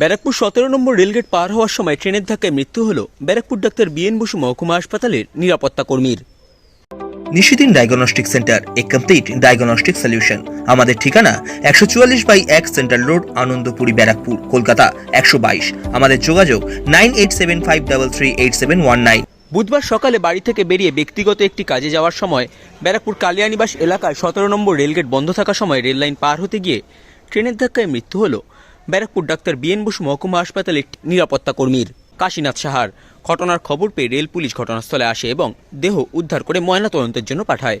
ব্যারাকপুর সতেরো নম্বর রেলগেট পার হওয়ার সময় ট্রেনের ধাক্কায় মৃত্যু হল ব্যারাকপুর ডাক্তার বিএন বসু মহকুমা হাসপাতালের নিরাপত্তা কর্মীর। নিশিদিন ডায়াগনস্টিক সেন্টার এ কমপ্লিট ডায়াগনস্টিক সলিউশন। আমাদের ঠিকানা একশো চুয়াল্লিশ বাই এক সেন্ট্রাল রোড আনন্দপুরি ব্যারাকপুর কলকাতা একশো বাইশ। আমাদের যোগাযোগ nine eight seven five double three eight seven one nine. বুধবার সকালে বাড়ি থেকে বেরিয়ে ব্যক্তিগত একটি কাজে যাওয়ার সময় ব্যারাকপুর কালিয়ানিবাস এলাকায় সতেরো নম্বর রেলগেট বন্ধ থাকার সময় রেললাইন পার হতে গিয়ে ট্রেনের ধাক্কায় মৃত্যু হল। ব্যারাকপুর ডাক্তার বিএন বসু মহকুমা হাসপাতালের নিরাপত্তা কর্মীর কাশীনাথ সাহার ঘটনার খবর পেয়ে রেল পুলিশ ঘটনাস্থলে আসে এবং দেহ উদ্ধার করে ময়নাতদন্তের জন্য পাঠায়।